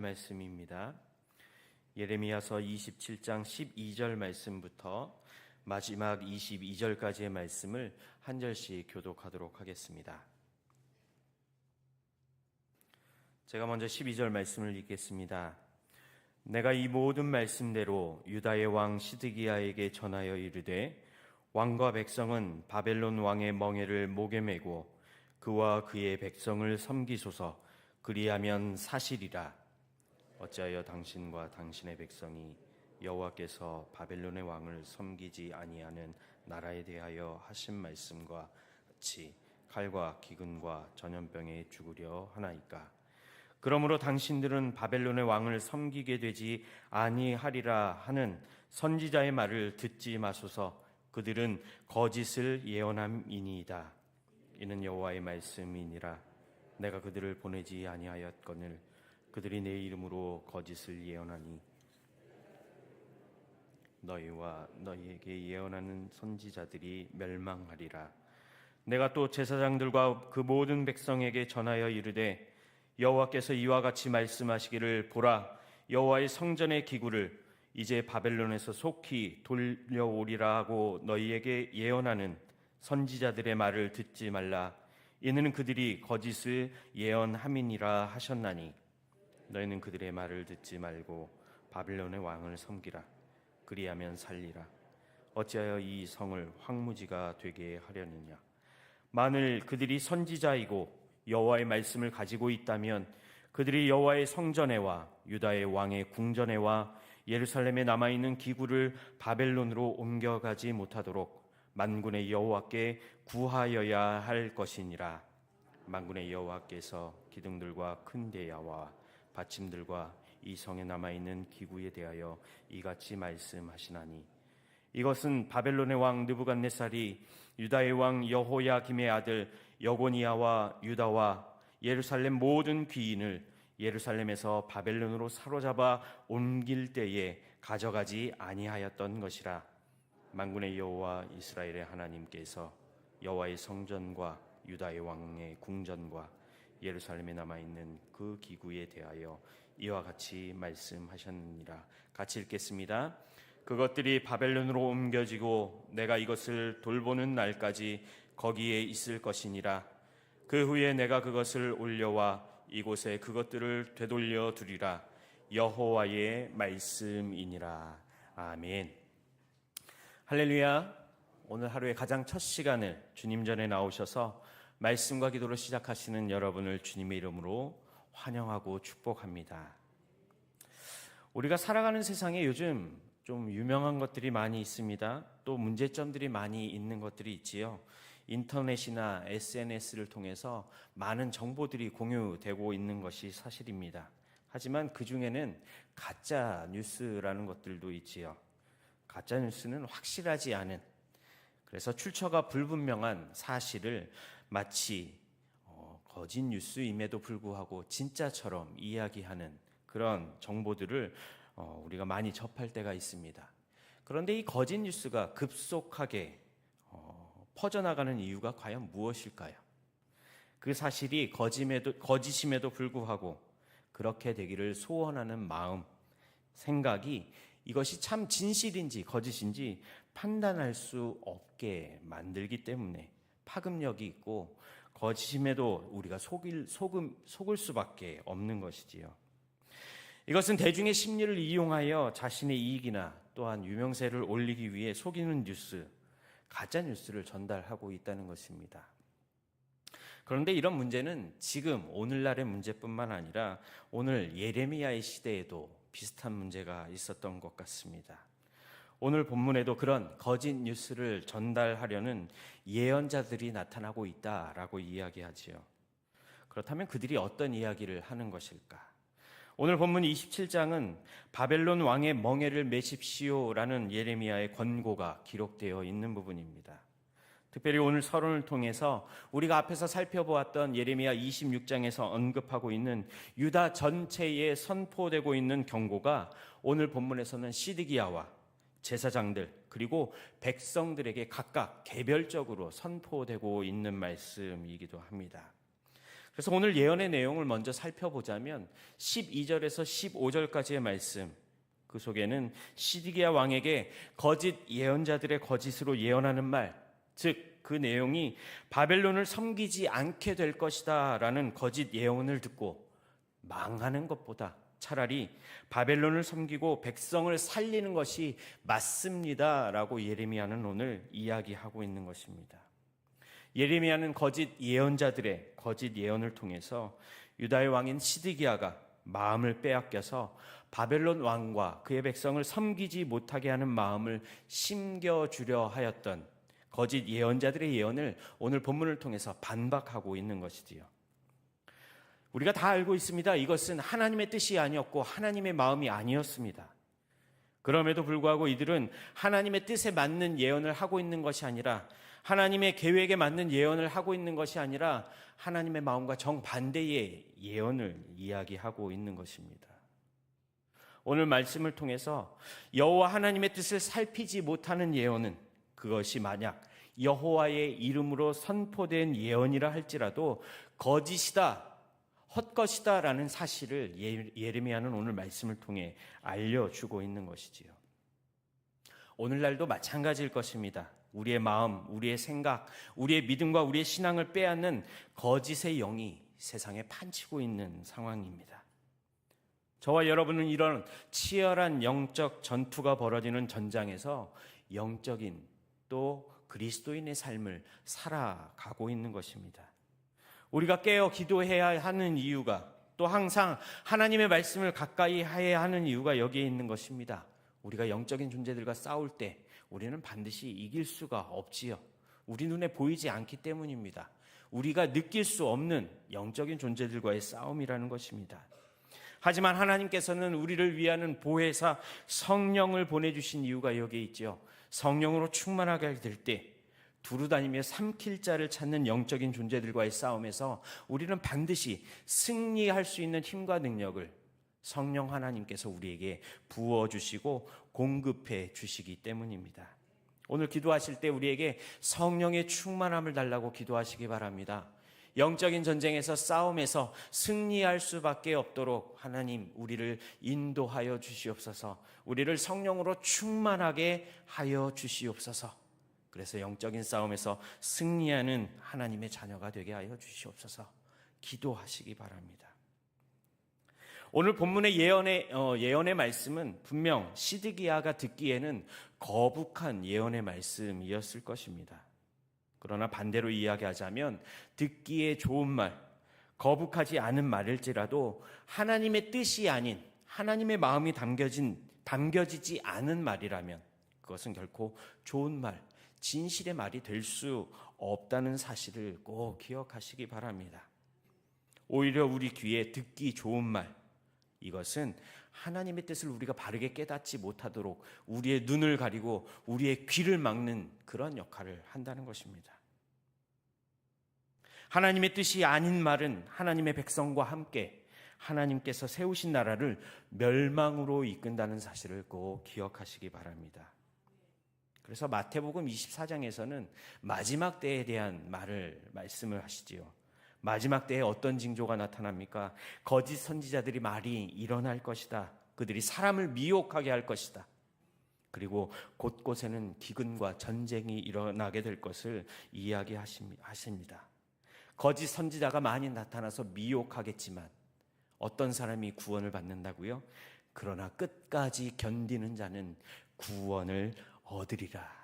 말씀입니다. 예레미야서 27장 12절 말씀부터 마지막 22절까지의 말씀을 한 절씩 교독하도록 하겠습니다. 제가 먼저 12절 말씀을 읽겠습니다. 내가 이 모든 말씀대로 유다의 왕 시드기야에게 전하여 이르되 왕과 백성은 바벨론 왕의 멍에를 목에 메고 그와 그의 백성을 섬기소서 그리하면 사실이라 어찌하여 당신과 당신의 백성이 여호와께서 바벨론의 왕을 섬기지 아니하는 나라에 대하여 하신 말씀과 같이 칼과 기근과 전염병에 죽으려 하나이까? 그러므로 당신들은 바벨론의 왕을 섬기게 되지 아니하리라 하는 선지자의 말을 듣지 마소서. 그들은 거짓을 예언함이니이다. 이는 여호와의 말씀이니라. 내가 그들을 보내지 아니하였거늘 그들이 내 이름으로 거짓을 예언하니 너희와 너희에게 예언하는 선지자들이 멸망하리라. 내가 또 제사장들과 그 모든 백성에게 전하여 이르되 여호와께서 이와 같이 말씀하시기를 보라. 여호와의 성전의 기구를 이제 바벨론에서 속히 돌려오리라 하고 너희에게 예언하는 선지자들의 말을 듣지 말라. 이는 그들이 거짓을 예언함이니라 하셨나니 너희는 그들의 말을 듣지 말고 바빌론의 왕을 섬기라. 그리하면 살리라. 어찌하여 이 성을 황무지가 되게 하려느냐? 만일 그들이 선지자이고 여호와의 말씀을 가지고 있다면 그들이 여호와의 성전에와 유다의 왕의 궁전에와 예루살렘에 남아 있는 기구를 바벨론으로 옮겨가지 못하도록 만군의 여호와께 구하여야 할 것이니라. 만군의 여호와께서 기둥들과 큰 대야와 받침들과 이 성에 남아 있는 기구에 대하여 이같이 말씀하시나니 이것은 바벨론의 왕 느부갓네살이 유다의 왕 여호야김의 아들 여고니아와 유다와 예루살렘 모든 귀인을 예루살렘에서 바벨론으로 사로잡아 옮길 때에 가져가지 아니하였던 것이라. 만군의 여호와 이스라엘의 하나님께서 여호와의 성전과 유다의 왕의 궁전과 예루살렘에 남아 있는 그 기구에 대하여 이와 같이 말씀하셨느니라. 같이 읽겠습니다. 그것들이 바벨론으로 옮겨지고 내가 이것을 돌보는 날까지 거기에 있을 것이니라. 그 후에 내가 그것을 올려와 이곳에 그것들을 되돌려 두리라. 여호와의 말씀이니라. 아멘. 할렐루야. 오늘 하루의 가장 첫 시간을 주님 전에 나오셔서 말씀과 기도로 시작하시는 여러분을 주님의 이름으로 환영하고 축복합니다. 우리가 살아가는 세상에 요즘 좀 유명한 것들이 많이 있습니다. 또 문제점들이 많이 있는 것들이 있지요. 인터넷이나 SNS를 통해서 많은 정보들이 공유되고 있는 것이 사실입니다. 하지만 그 중에는 가짜 뉴스라는 것들도 있지요. 가짜 뉴스는 확실하지 않은 그래서 출처가 불분명한 사실을 마치 어, 거짓 뉴스임에도 불구하고 진짜처럼 이야기하는 그런 정보들을 어, 우리가 많이 접할 때가 있습니다. 그런데 이 거짓 뉴스가 급속하게 어, 퍼져나가는 이유가 과연 무엇일까요? 그 사실이 거짓임에도, 거짓임에도 불구하고 그렇게 되기를 소원하는 마음, 생각이 이것이 참 진실인지 거짓인지 판단할 수 없게 만들기 때문에 파급력이 있고 거짓임에도 우리가 속일, 속음, 속을 수밖에 없는 것이지요. 이것은 대중의 심리를 이용하여 자신의 이익이나 또한 유명세를 올리기 위해 속이는 뉴스, 가짜 뉴스를 전달하고 있다는 것입니다. 그런데 이런 문제는 지금 오늘날의 문제뿐만 아니라 오늘 예레미야의 시대에도 비슷한 문제가 있었던 것 같습니다. 오늘 본문에도 그런 거짓 뉴스를 전달하려는 예언자들이 나타나고 있다라고 이야기하지요. 그렇다면 그들이 어떤 이야기를 하는 것일까? 오늘 본문 27장은 바벨론 왕의 멍에를 매십시오라는 예레미야의 권고가 기록되어 있는 부분입니다. 특별히 오늘 서론을 통해서 우리가 앞에서 살펴보았던 예레미야 26장에서 언급하고 있는 유다 전체에 선포되고 있는 경고가 오늘 본문에서는 시드기야와 제사장들 그리고 백성들에게 각각 개별적으로 선포되고 있는 말씀이기도 합니다. 그래서 오늘 예언의 내용을 먼저 살펴보자면 12절에서 15절까지의 말씀 그 속에는 시디기야 왕에게 거짓 예언자들의 거짓으로 예언하는 말, 즉 그 내용이 바벨론을 섬기지 않게 될 것이다라는 거짓 예언을 듣고 망하는 것보다 차라리 바벨론을 섬기고 백성을 살리는 것이 맞습니다라고 예레미야는 오늘 이야기하고 있는 것입니다. 예레미야는 거짓 예언자들의 거짓 예언을 통해서 유다의 왕인 시드기야가 마음을 빼앗겨서 바벨론 왕과 그의 백성을 섬기지 못하게 하는 마음을 심겨 주려 하였던 거짓 예언자들의 예언을 오늘 본문을 통해서 반박하고 있는 것이지요. 우리가 다 알고 있습니다. 이것은 하나님의 뜻이 아니었고 하나님의 마음이 아니었습니다. 그럼에도 불구하고 이들은 하나님의 뜻에 맞는 예언을 하고 있는 것이 아니라 하나님의 계획에 맞는 예언을 하고 있는 것이 아니라 하나님의 마음과 정반대의 예언을 이야기하고 있는 것입니다. 오늘 말씀을 통해서 여호와 하나님의 뜻을 살피지 못하는 예언은 그것이 만약 여호와의 이름으로 선포된 예언이라 할지라도 거짓이다, 헛것이다라는 사실을 예- 예레미야는 오늘 말씀을 통해 알려주고 있는 것이지요. 오늘날도 마찬가지일 것입니다. 우리의 마음, 우리의 생각, 우리의 믿음과 우리의 신앙을 빼앗는 거짓의 영이 세상에 판치고 있는 상황입니다. 저와 여러분은 이런 치열한 영적 전투가 벌어지는 전장에서 영적인 또 그리스도인의 삶을 살아가고 있는 것입니다. 우리가 깨어 기도해야 하는 이유가 또 항상 하나님의 말씀을 가까이 해야 하는 이유가 여기에 있는 것입니다. 우리가 영적인 존재들과 싸울 때 우리는 반드시 이길 수가 없지요. 우리 눈에 보이지 않기 때문입니다. 우리가 느낄 수 없는 영적인 존재들과의 싸움이라는 것입니다. 하지만 하나님께서는 우리를 위하는 보혜사 성령을 보내주신 이유가 여기에 있지요. 성령으로 충만하게 될 때 두루다니며 삼킬 자를 찾는 영적인 존재들과의 싸움에서 우리는 반드시 승리할 수 있는 힘과 능력을 성령 하나님께서 우리에게 부어 주시고 공급해 주시기 때문입니다. 오늘 기도하실 때 우리에게 성령의 충만함을 달라고 기도하시기 바랍니다. 영적인 전쟁에서 싸움에서 승리할 수밖에 없도록 하나님 우리를 인도하여 주시옵소서. 우리를 성령으로 충만하게 하여 주시옵소서. 그래서 영적인 싸움에서 승리하는 하나님의 자녀가 되게 하여 주시옵소서. 기도하시기 바랍니다. 오늘 본문의 예언의 어, 예언의 말씀은 분명 시드기야가 듣기에는 거북한 예언의 말씀이었을 것입니다. 그러나 반대로 이야기하자면 듣기에 좋은 말, 거북하지 않은 말일지라도 하나님의 뜻이 아닌 하나님의 마음이 담겨진 담겨지지 않은 말이라면 그것은 결코 좋은 말, 진실의 말이 될 수 없다는 사실을 꼭 기억하시기 바랍니다. 오히려 우리 귀에 듣기 좋은 말, 이것은 하나님의 뜻을 우리가 바르게 깨닫지 못하도록 우리의 눈을 가리고 우리의 귀를 막는 그런 역할을 한다는 것입니다. 하나님의 뜻이 아닌 말은 하나님의 백성과 함께 하나님께서 세우신 나라를 멸망으로 이끈다는 사실을 꼭 기억하시기 바랍니다. 그래서 마태복음 24장에서는 마지막 때에 대한 말을 말씀을 하시지요. 마지막 때에 어떤 징조가 나타납니까? 거짓 선지자들이 말이 일어날 것이다. 그들이 사람을 미혹하게 할 것이다. 그리고 곳곳에는 기근과 전쟁이 일어나게 될 것을 이야기하십니다. 거짓 선지자가 많이 나타나서 미혹하겠지만 어떤 사람이 구원을 받는다고요? 그러나 끝까지 견디는 자는 구원을 얻으리라.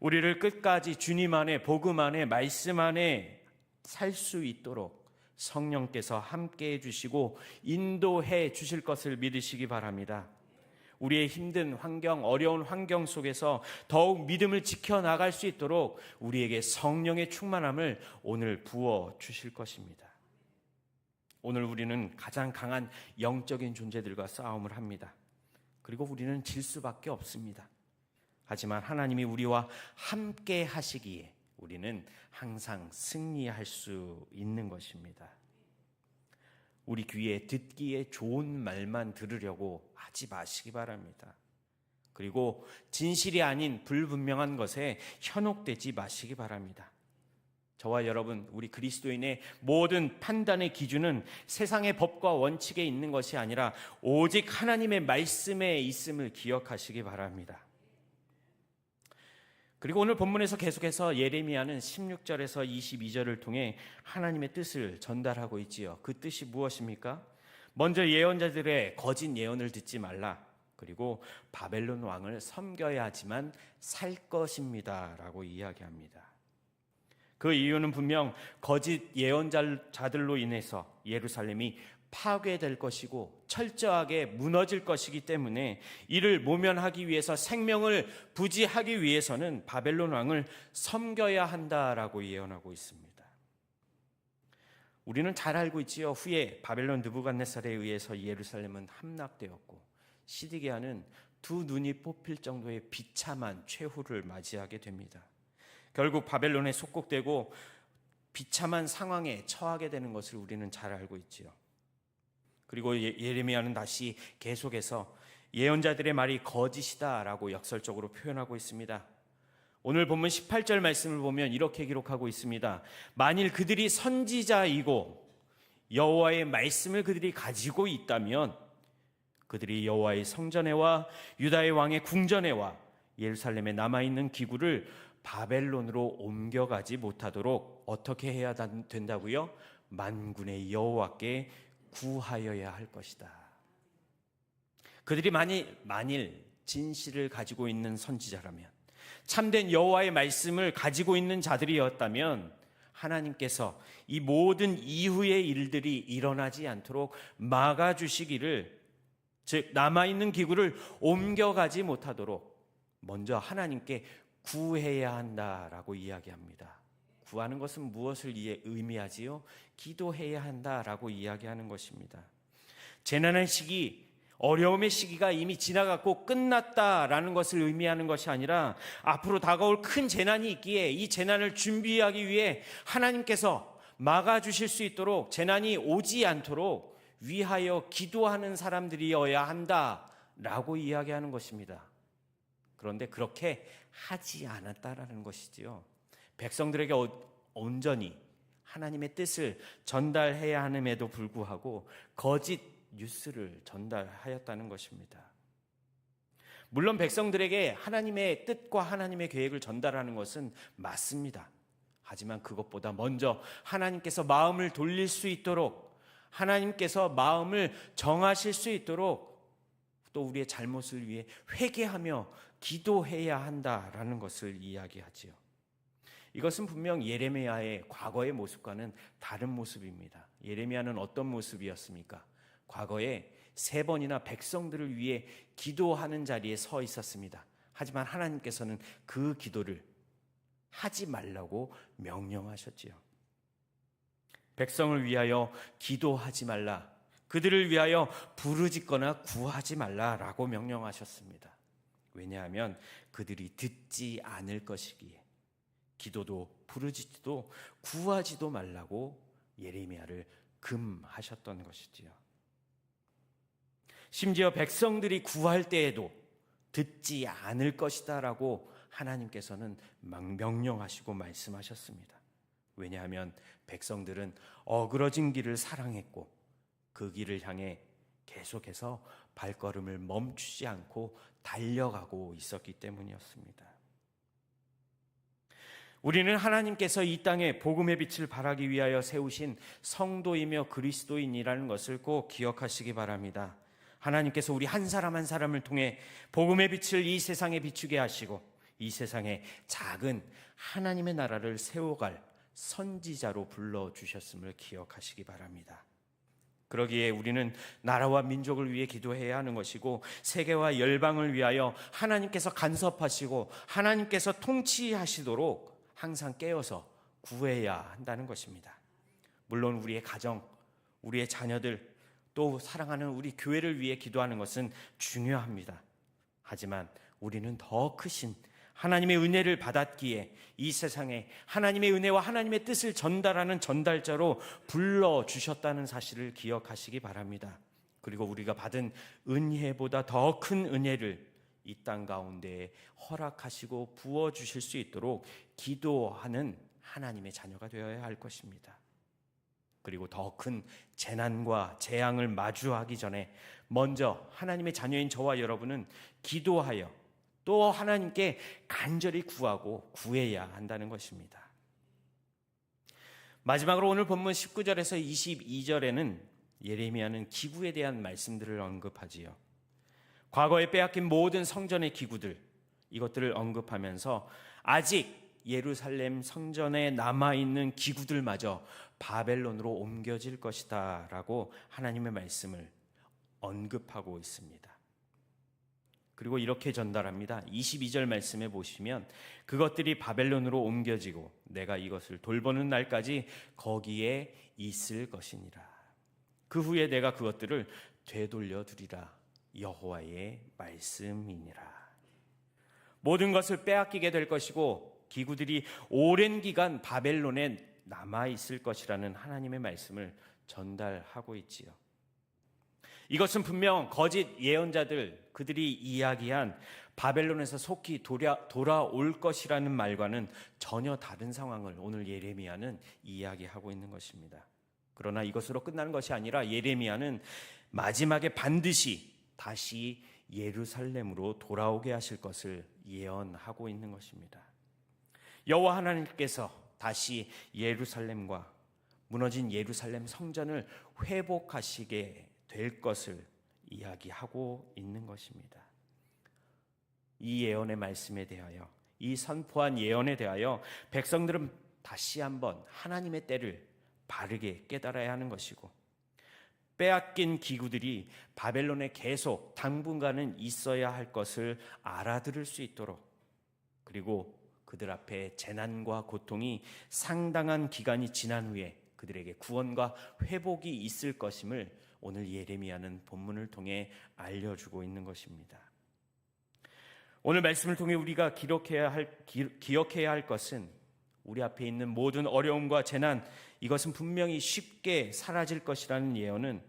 우리를 끝까지 주님 안에 복음 안에 말씀 안에 살 수 있도록 성령께서 함께 해 주시고 인도해 주실 것을 믿으시기 바랍니다. 우리의 힘든 환경, 어려운 환경 속에서 더욱 믿음을 지켜 나갈 수 있도록 우리에게 성령의 충만함을 오늘 부어 주실 것입니다. 오늘 우리는 가장 강한 영적인 존재들과 싸움을 합니다. 그리고 우리는 질 수밖에 없습니다. 하지만 하나님이 우리와 함께 하시기에 우리는 항상 승리할 수 있는 것입니다. 우리 귀에 듣기에 좋은 말만 들으려고 하지 마시기 바랍니다. 그리고 진실이 아닌 불분명한 것에 현혹되지 마시기 바랍니다. 저와 여러분, 우리 그리스도인의 모든 판단의 기준은 세상의 법과 원칙에 있는 것이 아니라 오직 하나님의 말씀에 있음을 기억하시기 바랍니다. 그리고 오늘 본문에서 계속해서 예레미야는 16절에서 22절을 통해 하나님의 뜻을 전달하고 있지요. 그 뜻이 무엇입니까? 먼저 예언자들의 거짓 예언을 듣지 말라. 그리고 바벨론 왕을 섬겨야 하지만 살 것입니다라고 이야기합니다. 그 이유는 분명 거짓 예언자들로 인해서 예루살렘이 파괴될 것이고 철저하게 무너질 것이기 때문에 이를 모면하기 위해서 생명을 부지하기 위해서는 바벨론 왕을 섬겨야 한다라고 예언하고 있습니다. 우리는 잘 알고 있지요. 후에 바벨론 느부갓네살에 의해서 예루살렘은 함락되었고 시디게아는 두 눈이 뽑힐 정도의 비참한 최후를 맞이하게 됩니다. 결국 바벨론에 속국되고 비참한 상황에 처하게 되는 것을 우리는 잘 알고 있지요. 그리고 예- 예레미야는 다시 계속해서 예언자들의 말이 거짓이다라고 역설적으로 표현하고 있습니다. 오늘 본문 18절 말씀을 보면 이렇게 기록하고 있습니다. 만일 그들이 선지자이고 여호와의 말씀을 그들이 가지고 있다면 그들이 여호와의 성전에와 유다의 왕의 궁전에와 예루살렘에 남아 있는 기구를 바벨론으로 옮겨가지 못하도록 어떻게 해야 된다고요? 만군의 여호와께 구하여야 할 것이다. 그들이 만일 만일 진실을 가지고 있는 선지자라면 참된 여호와의 말씀을 가지고 있는 자들이었다면 하나님께서 이 모든 이후의 일들이 일어나지 않도록 막아 주시기를 즉 남아 있는 기구를 옮겨가지 못하도록 먼저 하나님께 구해야 한다라고 이야기합니다. 구하는 것은 무엇을 이해- 의미하지요? 기도해야 한다라고 이야기하는 것입니다. 재난의 시기, 어려움의 시기가 이미 지나갔고 끝났다라는 것을 의미하는 것이 아니라 앞으로 다가올 큰 재난이 있기에 이 재난을 준비하기 위해 하나님께서 막아주실 수 있도록 재난이 오지 않도록 위하여 기도하는 사람들이어야 한다라고 이야기하는 것입니다. 그런데 그렇게 하지 않았다라는 것이지요. 백성들에게 어- 온전히 하나님의 뜻을 전달해야 함에도 불구하고 거짓 뉴스를 전달하였다는 것입니다. 물론 백성들에게 하나님의 뜻과 하나님의 계획을 전달하는 것은 맞습니다. 하지만 그것보다 먼저 하나님께서 마음을 돌릴 수 있도록 하나님께서 마음을 정하실 수 있도록 또 우리의 잘못을 위해 회개하며 기도해야 한다라는 것을 이야기하지요. 이것은 분명 예레미야의 과거의 모습과는 다른 모습입니다. 예레미야는 어떤 모습이었습니까? 과거에 세 번이나 백성들을 위해 기도하는 자리에 서 있었습니다. 하지만 하나님께서는 그 기도를 하지 말라고 명령하셨지요. 백성을 위하여 기도하지 말라. 그들을 위하여 부르짖거나 구하지 말라라고 명령하셨습니다. 왜냐하면 그들이 듣지 않을 것이기에 기도도 부르짖지도 구하지도 말라고 예레미야를 금하셨던 것이지요. 심지어 백성들이 구할 때에도 듣지 않을 것이다라고 하나님께서는 막 명령하시고 말씀하셨습니다. 왜냐하면 백성들은 어그러진 길을 사랑했고 그 길을 향해 계속해서 발걸음을 멈추지 않고 달려가고 있었기 때문이었습니다. 우리는 하나님께서 이 땅에 복음의 빛을 발하기 위하여 세우신 성도이며 그리스도인이라는 것을 꼭 기억하시기 바랍니다. 하나님께서 우리 한 사람 한 사람을 통해 복음의 빛을 이 세상에 비추게 하시고 이 세상에 작은 하나님의 나라를 세워갈 선지자로 불러 주셨음을 기억하시기 바랍니다. 그러기에 우리는 나라와 민족을 위해 기도해야 하는 것이고 세계와 열방을 위하여 하나님께서 간섭하시고 하나님께서 통치하시도록 항상 깨어서 구해야 한다는 것입니다. 물론 우리의 가정, 우리의 자녀들 또 사랑하는 우리 교회를 위해 기도하는 것은 중요합니다. 하지만 우리는 더 크신 하나님의 은혜를 받았기에 이 세상에 하나님의 은혜와 하나님의 뜻을 전달하는 전달자로 불러 주셨다는 사실을 기억하시기 바랍니다. 그리고 우리가 받은 은혜보다 더 큰 은혜를 이 땅 가운데 허락하시고 부어 주실 수 있도록 기도하는 하나님의 자녀가 되어야 할 것입니다. 그리고 더 큰 재난과 재앙을 마주하기 전에 먼저 하나님의 자녀인 저와 여러분은 기도하여 또 하나님께 간절히 구하고 구해야 한다는 것입니다. 마지막으로 오늘 본문 19절에서 22절에는 예레미야는 기구에 대한 말씀들을 언급하지요. 과거에 빼앗긴 모든 성전의 기구들 이것들을 언급하면서 아직 예루살렘 성전에 남아 있는 기구들마저 바벨론으로 옮겨질 것이다라고 하나님의 말씀을 언급하고 있습니다. 그리고 이렇게 전달합니다. 22절 말씀에 보시면 그것들이 바벨론으로 옮겨지고 내가 이것을 돌보는 날까지 거기에 있을 것이니라. 그 후에 내가 그것들을 되돌려 두리라. 여호와의 말씀이니라. 모든 것을 빼앗기게 될 것이고 기구들이 오랜 기간 바벨론에 남아 있을 것이라는 하나님의 말씀을 전달하고 있지요. 이것은 분명 거짓 예언자들 그들이 이야기한 바벨론에서 속히 돌아, 돌아올 것이라는 말과는 전혀 다른 상황을 오늘 예레미야는 이야기하고 있는 것입니다. 그러나 이것으로 끝나는 것이 아니라 예레미야는 마지막에 반드시 다시 예루살렘으로 돌아오게 하실 것을 예언하고 있는 것입니다. 여호와 하나님께서 다시 예루살렘과 무너진 예루살렘 성전을 회복하시게 될 것을 이야기하고 있는 것입니다. 이 예언의 말씀에 대하여 이 선포한 예언에 대하여 백성들은 다시 한번 하나님의 때를 바르게 깨달아야 하는 것이고 빼앗긴 기구들이 바벨론에 계속 당분간은 있어야 할 것을 알아들을 수 있도록 그리고 그들 앞에 재난과 고통이 상당한 기간이 지난 후에 그들에게 구원과 회복이 있을 것임을 오늘 예레미야는 본문을 통해 알려주고 있는 것입니다. 오늘 말씀을 통해 우리가 기록해야 할, 기억해야 할 것은 우리 앞에 있는 모든 어려움과 재난, 이것은 분명히 쉽게 사라질 것이라는 예언은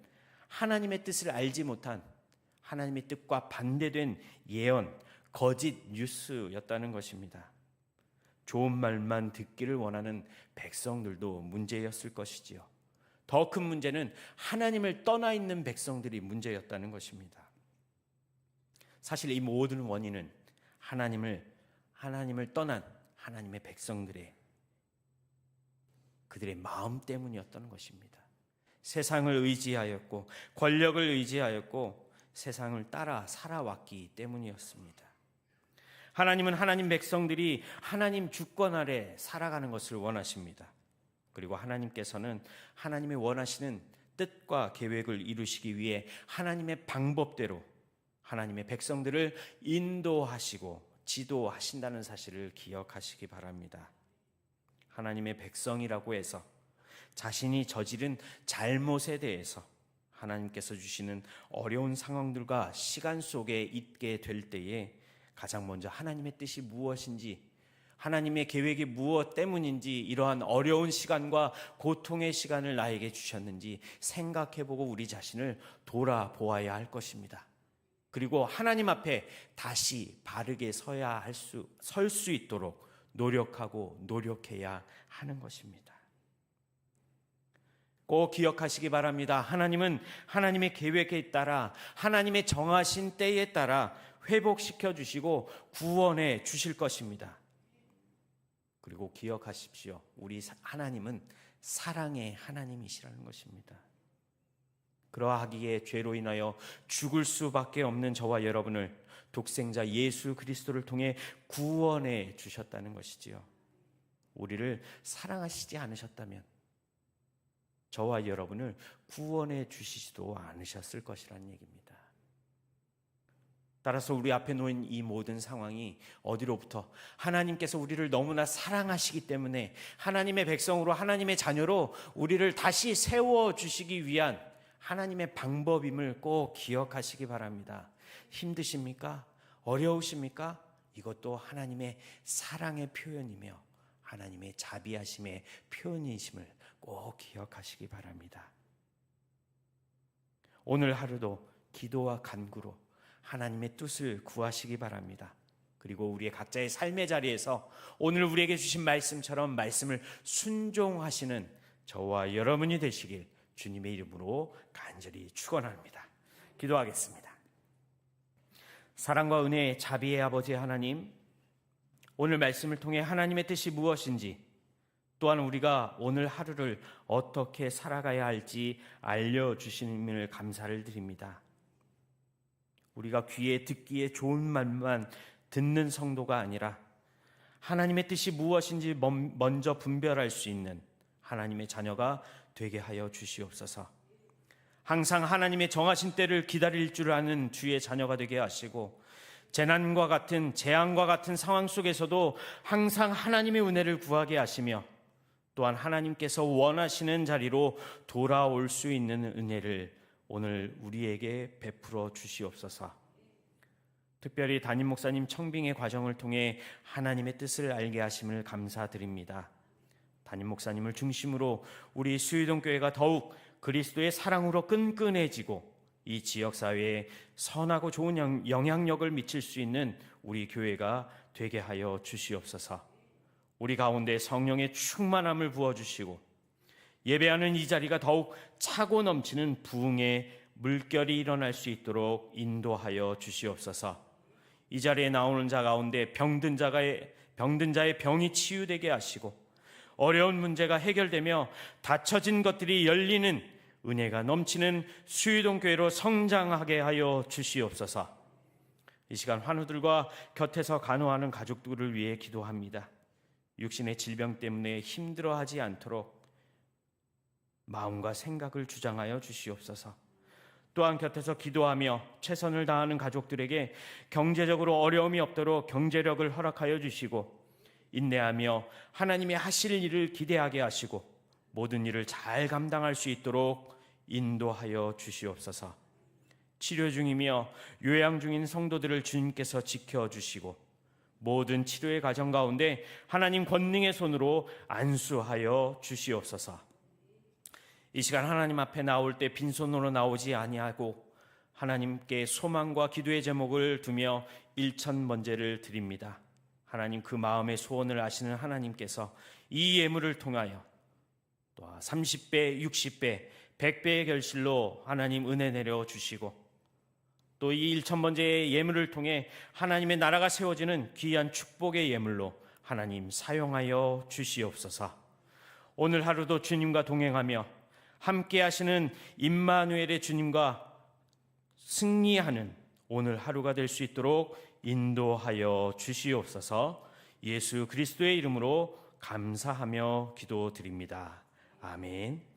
하나님의 뜻을 알지 못한 하나님의 뜻과 반대된 예언, 거짓 뉴스였다는 것입니다. 좋은 말만 듣기를 원하는 백성들도 문제였을 것이지요. 더 큰 문제는 하나님을 떠나 있는 백성들이 문제였다는 것입니다. 사실 이 모든 원인은 하나님을 하나님을 떠난 하나님의 백성들의 그들의 마음 때문이었던 것입니다. 세상을 의지하였고 권력을 의지하였고 세상을 따라 살아왔기 때문이었습니다. 하나님은 하나님 백성들이 하나님 주권 아래 살아가는 것을 원하십니다. 그리고 하나님께서는 하나님의 원하시는 뜻과 계획을 이루시기 위해 하나님의 방법대로 하나님의 백성들을 인도하시고 지도하신다는 사실을 기억하시기 바랍니다. 하나님의 백성이라고 해서 자신이 저지른 잘못에 대해서 하나님께서 주시는 어려운 상황들과 시간 속에 있게 될 때에 가장 먼저 하나님의 뜻이 무엇인지 하나님의 계획이 무엇 때문인지 이러한 어려운 시간과 고통의 시간을 나에게 주셨는지 생각해보고 우리 자신을 돌아보아야 할 것입니다. 그리고 하나님 앞에 다시 바르게 서야 할 수, 설 수 있도록 노력하고 노력해야 하는 것입니다. 꼭 기억하시기 바랍니다. 하나님은 하나님의 계획에 따라 하나님의 정하신 때에 따라 회복시켜 주시고 구원해 주실 것입니다. 그리고 기억하십시오. 우리 하나님은 사랑의 하나님이시라는 것입니다. 그러하기에 죄로 인하여 죽을 수밖에 없는 저와 여러분을 독생자 예수 그리스도를 통해 구원해 주셨다는 것이지요. 우리를 사랑하시지 않으셨다면 저와 여러분을 구원해 주시지도 않으셨을 것이라는 얘기입니다. 따라서 우리 앞에 놓인 이 모든 상황이 어디로부터 하나님께서 우리를 너무나 사랑하시기 때문에 하나님의 백성으로 하나님의 자녀로 우리를 다시 세워 주시기 위한 하나님의 방법임을 꼭 기억하시기 바랍니다. 힘드십니까? 어려우십니까? 이것도 하나님의 사랑의 표현이며 하나님의 자비하심의 표현이심을 꼭 기억하시기 바랍니다. 오늘 하루도 기도와 간구로 하나님의 뜻을 구하시기 바랍니다. 그리고 우리의 각자의 삶의 자리에서 오늘 우리에게 주신 말씀처럼 말씀을 순종하시는 저와 여러분이 되시길 주님의 이름으로 간절히 축원합니다. 기도하겠습니다. 사랑과 은혜의 자비의 아버지 하나님, 오늘 말씀을 통해 하나님의 뜻이 무엇인지 또한 우리가 오늘 하루를 어떻게 살아가야 할지 알려주시는 감사를 드립니다. 우리가 귀에 듣기에 좋은 말만 듣는 성도가 아니라 하나님의 뜻이 무엇인지 먼저 분별할 수 있는 하나님의 자녀가 되게 하여 주시옵소서. 항상 하나님의 정하신 때를 기다릴 줄 아는 주의 자녀가 되게 하시고 재난과 같은 재앙과 같은 상황 속에서도 항상 하나님의 은혜를 구하게 하시며 또한 하나님께서 원하시는 자리로 돌아올 수 있는 은혜를 오늘 우리에게 베풀어 주시옵소서. 특별히 담임 목사님 청빙의 과정을 통해 하나님의 뜻을 알게 하심을 감사드립니다. 담임 목사님을 중심으로 우리 수유동 교회가 더욱 그리스도의 사랑으로 끈끈해지고 이 지역 사회에 선하고 좋은 영향력을 미칠 수 있는 우리 교회가 되게 하여 주시옵소서. 우리 가운데 성령의 충만함을 부어 주시고 예배하는 이 자리가 더욱 차고 넘치는 부흥의 물결이 일어날 수 있도록 인도하여 주시옵소서. 이 자리에 나오는 자 가운데 병든 자가의 병든 자의 병이 치유되게 하시고 어려운 문제가 해결되며 닫혀진 것들이 열리는 은혜가 넘치는 수유동 교회로 성장하게 하여 주시옵소서. 이 시간 환우들과 곁에서 간호하는 가족들을 위해 기도합니다. 육신의 질병 때문에 힘들어하지 않도록 마음과 생각을 주장하여 주시옵소서. 또한 곁에서 기도하며 최선을 다하는 가족들에게 경제적으로 어려움이 없도록 경제력을 허락하여 주시고 인내하며 하나님의 하실 일을 기대하게 하시고 모든 일을 잘 감당할 수 있도록 인도하여 주시옵소서. 치료 중이며 요양 중인 성도들을 주님께서 지켜 주시고 모든 치료의 과정 가운데 하나님 권능의 손으로 안수하여 주시옵소서. 이 시간 하나님 앞에 나올 때 빈손으로 나오지 아니하고 하나님께 소망과 기도의 제목을 두며 일천 번제를 드립니다. 하나님 그 마음의 소원을 아시는 하나님께서 이 예물을 통하여 또 30배, 60배, 100배의 결실로 하나님 은혜 내려 주시고 또이 일천 번제의 예물을 통해 하나님의 나라가 세워지는 귀한 축복의 예물로 하나님 사용하여 주시옵소서. 오늘 하루도 주님과 동행하며 함께 하시는 임마누엘의 주님과 승리하는 오늘 하루가 될 수 있도록 인도하여 주시옵소서 예수 그리스도의 이름으로 감사하며 기도드립니다. 아멘.